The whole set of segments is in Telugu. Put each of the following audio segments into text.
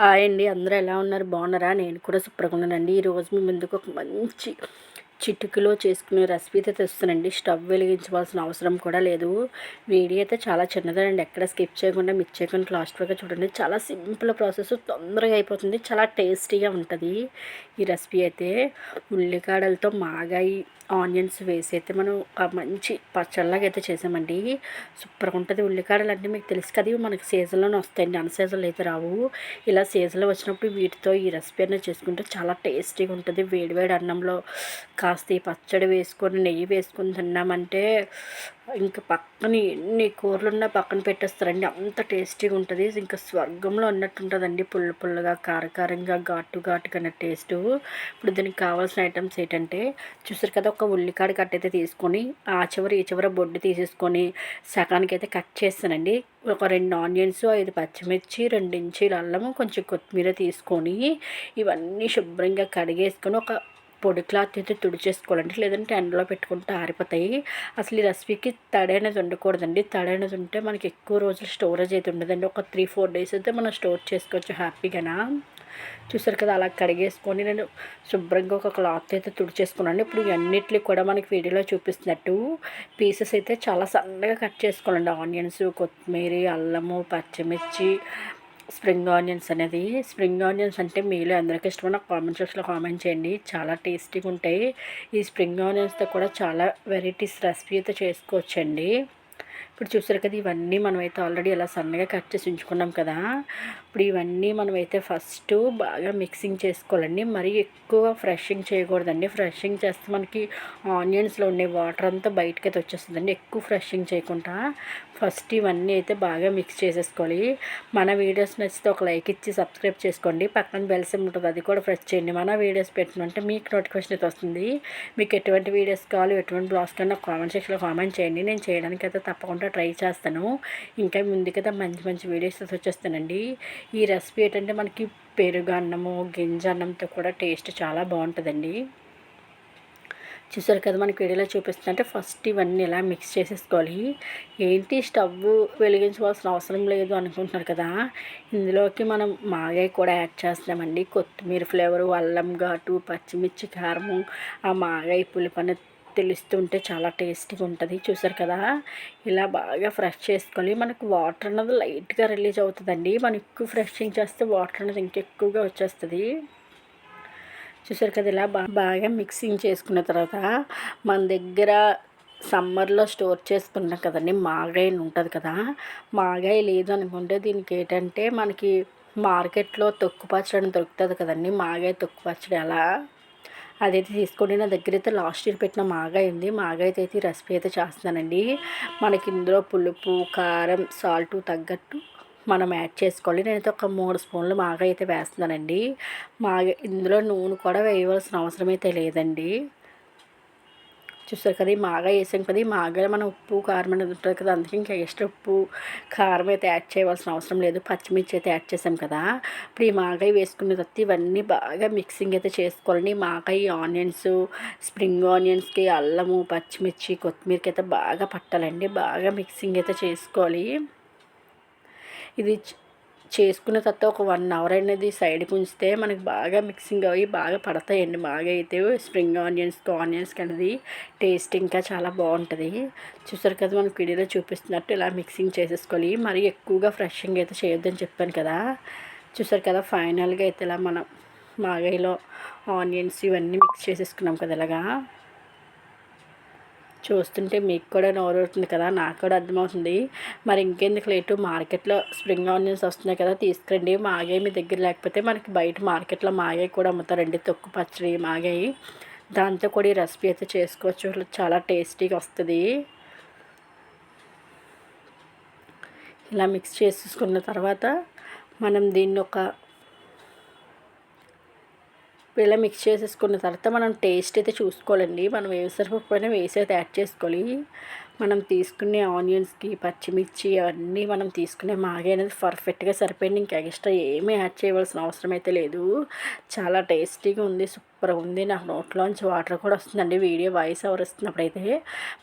హాయ్ అండి. అందరూ ఎలా ఉన్నారు? బాగున్నారా? నేను కూడా సూపర్గా ఉన్నానండి. ఈరోజు మీ ముందుకు ఒక మంచి చిటుకులో చేసుకునే రెసిపీ అయితే తెస్తానండి స్టవ్ వెలిగించవలసిన అవసరం కూడా లేదు. వీడియో అయితే చాలా చిన్నదండి. ఎక్కడ స్కిప్ చేయకుండా మిస్ చేయకుండా లాస్ట్ వరకు చూడండి. చాలా సింపుల్ ప్రాసెస్. తొందరగా అయిపోతుంది. చాలా టేస్టీగా ఉంటుంది ఈ రెసిపీ అయితే. ఉల్లికాడలతో మాగాయి ఆనియన్స్ వేసి అయితే మనం మంచి పచ్చళ్ళలాగా అయితే చేసామండి. సూపర్గా ఉంటుంది. ఉల్లికాడలు అంటే మీకు తెలుసు కదా మనకి సీజన్లోనే వస్తాయండి. అన్ సీజన్లో అయితే రావు. ఇలా సీజన్లో వచ్చినప్పుడు వీటితో ఈ రెసిపీ అనేది చేసుకుంటే చాలా టేస్టీగా ఉంటుంది. వేడివేడి అన్నంలో కాస్త ఈ పచ్చడి వేసుకొని నెయ్యి వేసుకొని తిన్నామంటే ఇంకా పక్కన ఎన్ని కూరలున్నా పక్కన పెట్టేస్తారండి. అంత టేస్టీగా ఉంటుంది. ఇంకా స్వర్గంలో ఉన్నట్టు ఉంటుందండి. పుల్ల పుల్లగా కారకారంగా ఘాటు ఘాటుగా టేస్ట్. ఇప్పుడు దీనికి కావాల్సిన ఐటమ్స్ ఏంటంటే చూసారు కదా ఒక ఉల్లికాడ కట్ అయితే తీసుకొని ఆ చివరి ఈ చివర బొడ్డు తీసేసుకొని సగానికి అయితే కట్ చేస్తానండి. ఒక రెండు ఆనియన్స్ ఐదు పచ్చిమిర్చి రెండు ఇంచీలు అల్లము కొంచెం కొత్తిమీర తీసుకొని ఇవన్నీ శుభ్రంగా కడిగేసుకొని ఒక పొడి క్లాత్ అయితే తుడిచేసుకోవాలండి. లేదంటే ఎండలో పెట్టుకుంటే ఆరిపోతాయి. అసలు ఈ రెసిపీకి తడి అనేది ఉండకూడదండి. తడి అనేది ఉంటే మనకి ఎక్కువ రోజులు స్టోరేజ్ అయితే ఉండదండి. ఒక త్రీ ఫోర్ డేస్ అయితే మనం స్టోర్ చేసుకోవచ్చు హ్యాపీగా చూసారు కదా అలా కడిగేసుకొని నేను శుభ్రంగా ఒక క్లాత్ అయితే తుడిచేసుకున్నాను. ఇప్పుడు ఇవన్నిటిని కూడా మనకి వీడియోలో చూపిస్తున్నట్టు పీసెస్ అయితే చాలా సన్నగా కట్ చేసుకోవాలండి. ఆనియన్స్ కొత్తిమీర అల్లము పచ్చిమిర్చి స్ప్రింగ్ ఆనియన్స్ అనేది. స్ప్రింగ్ ఆనియన్స్ అంటే మీలో అందరికీ ఇష్టమైన కామెంట్ సెక్షన్లో కామెంట్ చేయండి. చాలా టేస్టీగా ఉంటాయి. ఈ స్ప్రింగ్ ఆనియన్స్తో కూడా చాలా వెరైటీస్ రెసిపీ అయితే చేసుకోవచ్చండి. ఇప్పుడు చూసారు కదా ఇవన్నీ మనమైతే ఆల్రెడీ ఇలా సన్నగా కట్ చేసి ఉంచుకున్నాం కదా. ఇప్పుడు ఇవన్నీ మనమైతే ఫస్ట్ బాగా మిక్సింగ్ చేసుకోవాలండి. మరీ ఎక్కువ ఫ్రెషింగ్ చేయకూడదండి. ఫ్రెషింగ్ చేస్తే మనకి ఆనియన్స్లో ఉండే వాటర్ అంతా బయటకి అయితే వచ్చేస్తుందండి. ఎక్కువ ఫ్రెషింగ్ చేయకుండా ఫస్ట్ ఇవన్నీ అయితే బాగా మిక్స్ చేసేసుకోవాలి. మన వీడియోస్ నచ్చితే ఒక లైక్ ఇచ్చి సబ్స్క్రైబ్ చేసుకోండి. పక్కన బెల్ సిమ్ ఉంటుంది అది కూడా ప్రెస్ చేయండి. మన వీడియోస్ పెట్టినంటే మీకు నోటిఫికేషన్ అయితే వస్తుంది. మీకు ఎటువంటి వీడియోస్ కావాలి ఎటువంటి బ్లాగ్స్ కన్నా కామెంట్ సెక్షన్లో కామెంట్ చేయండి. నేను చేయడానికి అయితే తప్పకుండా ట్రై చేస్తాను. ఇంకా ముందు కదా మంచి మంచి వీడియోస్ వచ్చేస్తానండి. ఈ రెసిపీ ఏంటంటే మనకి పెరుగు అన్నము గింజ అన్నంతో కూడా టేస్ట్ చాలా బాగుంటుందండి. చూసారు కదా మనకి వీడియోలో చూపిస్తుందంటే ఫస్ట్ ఇవన్నీ ఇలా మిక్స్ చేసేసుకోవాలి. ఏంటి స్టవ్ వెలిగించవలసిన అవసరం లేదు అనుకుంటున్నారు కదా. ఇందులోకి మనం మాగాయ కూడా యాడ్ చేస్తున్నామండి. కొత్తిమీర ఫ్లేవరు అల్లం ఘాటు పచ్చిమిర్చి కారము ఆ మాగాయ పులిపని తెలుస్తుంటే చాలా టేస్టీగా ఉంటుంది. చూసారు కదా? ఇలా బాగా ఫ్రెష్ చేసుకొని మనకు వాటర్ అన్నది లైట్గా రిలీజ్ అవుతుందండి. మనం ఎక్కువ ఫ్రెషింగ్ చేస్తే వాటర్ అనేది ఇంకెక్కువగా వచ్చేస్తుంది. చూసారు కదా? ఇలా బాగా మిక్సింగ్ చేసుకున్న తర్వాత మన దగ్గర సమ్మర్లో స్టోర్ చేసుకున్నాం కదండి. మాగాయ ఉంటుంది కదా? మాగాయ లేదు అనుకుంటే దీనికి ఏంటంటే మనకి మార్కెట్లో తొక్కు పచ్చడి దొరుకుతుంది కదండి. మాగాయ తొక్కు పచ్చడి అలా. అదైతే తీసుకోండి. నా దగ్గర అయితే లాస్ట్ ఇయర్ పెట్టిన మాగాయ ఉంది. మాగాయ అయితే రెసిపీ అయితే చేస్తున్నానండి. మనకి ఇందులో పులుపు కారం సాల్ట్ తగ్గట్టు మనం యాడ్ చేసుకోవాలి. నేనైతే ఒక మూడు స్పూన్లు మాగా అయితే వేస్తున్నానండి. మాగా ఇందులో నూనె కూడా వేయవలసిన అవసరం అయితే లేదండి. చూస్తారు కదా ఈ మాగా వేసాం కదా ఈ మాగాలో మనం ఉప్పు కారం అనేది ఉంటుంది కదా అందుకే ఇంకా ఎక్స్ట్రా ఉప్పు కారం అయితే యాడ్ చేయవలసిన అవసరం లేదు. పచ్చిమిర్చి అయితే యాడ్ చేసాం కదా. ఇప్పుడు ఈ మాగాయ వేసుకున్న తర్వాత ఇవన్నీ బాగా మిక్సింగ్ అయితే చేసుకోవాలండి. మాగాయ ఆనియన్స్ స్ప్రింగ్ ఆనియన్స్కి అల్లము పచ్చిమిర్చి కొత్తిమీరకి అయితే బాగా పట్టాలండి. బాగా మిక్సింగ్ అయితే చేసుకోవాలి. ఇది చేసుకున్న తర్వాత ఒక వన్ అవర్ అనేది సైడ్కి ఉంచితే మనకి బాగా మిక్సింగ్ అవి బాగా పడతాయండి. బాగా అయితే స్ప్రింగ్ ఆనియన్స్ ఆనియన్స్కి అనేది టేస్ట్ ఇంకా చాలా బాగుంటుంది. చూసారు కదా మనకి వీడియోలో చూపిస్తున్నట్టు ఇలా మిక్సింగ్ చేసేసుకోవాలి మరీ ఎక్కువగా ఫ్రెషింగ్ అయితే చేయొద్దని చెప్పాను కదా. చూసారు కదా ఫైనల్గా అయితే ఇలా మనం మాగాయిలో ఆనియన్స్ ఇవన్నీ మిక్స్ చేసేసుకున్నాం కదా ఇలాగా. చూస్తుంటే మీకు కూడా నోరవుతుంది కదా నాకు కూడా అర్థమవుతుంది. మరి ఇంకెందుకు లేటు మార్కెట్లో స్ప్రింగ్ ఆనియన్స్ వస్తున్నాయి కదా తీసుకురండి. మాగే మీ దగ్గర లేకపోతే మనకి బయట మార్కెట్లో మాగే కూడా అమ్ముతారండి. తొక్కు పచ్చడి మాగాయి. దాంతో కూడా ఈ రెసిపీ అయితే చేసుకోవచ్చు. చాలా టేస్టీగా వస్తుంది. ఇలా మిక్స్ చేసుకున్న తర్వాత మనం దీన్ని ఒక ఇలా మిక్స్ చేసేసుకున్న తర్వాత మనం టేస్ట్ అయితే చూసుకోవాలండి. మనం వేసరిపోయినా వేసి అయితే యాడ్ చేసుకోవాలి. మనం తీసుకునే ఆనియన్స్కి పచ్చిమిర్చి అవన్నీ మనం తీసుకునే మాగే అనేది పర్ఫెక్ట్గా సరిపోయింది. ఇంకా ఎక్స్ట్రా ఏమీ యాడ్ చేయవలసిన అవసరం అయితే లేదు. చాలా టేస్టీగా ఉంది సూపర్ ఉంది. నాకు నోట్లోంచి వాటర్ కూడా వస్తుందండి. వీడియో వాయిస్ ఓవర్ వస్తున్నప్పుడైతే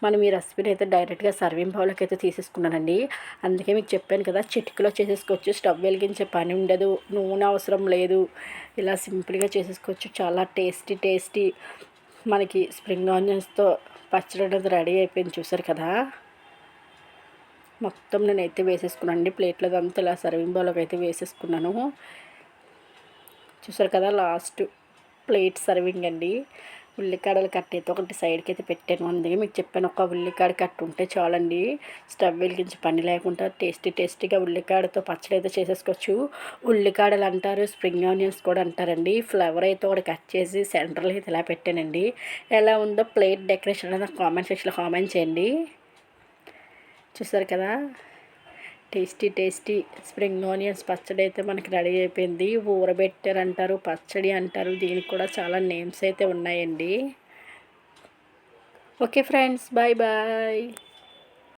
మనం ఈ రెసిపీని అయితే డైరెక్ట్గా సర్వింగ్ బౌల్కి అయితే తీసేసుకున్నానండి. అందుకే మీకు చెప్పాను కదా చిటికలో చేసేసుకోవచ్చు. స్టవ్ వెలిగించే పని ఉండదు నూనె అవసరం లేదు. ఇలా సింపుల్గా చేసేసుకోవచ్చు. చాలా టేస్టీ టేస్టీ మనకి స్ప్రింగ్ ఆనియన్స్తో పచ్చడి అనేది రెడీ అయిపోయింది. చూసారు కదా? మొత్తం నేనైతే వేసేసుకున్నాను ప్లేట్లో అంతా ఇలా సర్వింగ్ బౌల్కి అయితే వేసేసుకున్నాను. చూసారు కదా? లాస్ట్ ప్లేట్ సర్వింగ్ అండి. ఉల్లికాడలు కట్ అయితే ఒకటి సైడ్కి అయితే పెట్టాను. అందుకే మీకు చెప్పాను ఒక ఉల్లికాడ కట్ ఉంటే చాలండి. స్టవ్ వెలిగించి పని లేకుండా టేస్టీ టేస్టీగా ఉల్లికాడతో పచ్చడి అయితే చేసేసుకోవచ్చు. ఉల్లికాడలు అంటారు స్ప్రింగ్ ఆనియన్స్ కూడా అంటారండి. ఫ్లవర్ అయితే ఒకటి కట్ చేసి సెంటర్లో అయితే ఇలా పెట్టానండి. ఎలా ఉందో ప్లేట్ డెకరేషన్ అనేది కామెంట్ సెక్షన్లో కామెంట్ చేయండి. చూసారు కదా? టేస్టీ టేస్టీ స్ప్రింగ్ ఆనియన్స్ పచ్చడి అయితే మనకి రెడీ అయిపోయింది. ఊరబెట్టారు అంటారు పచ్చడి అంటారు. దీనికి కూడా చాలా నేమ్స్ అయితే ఉన్నాయండి. Okay friends bye bye.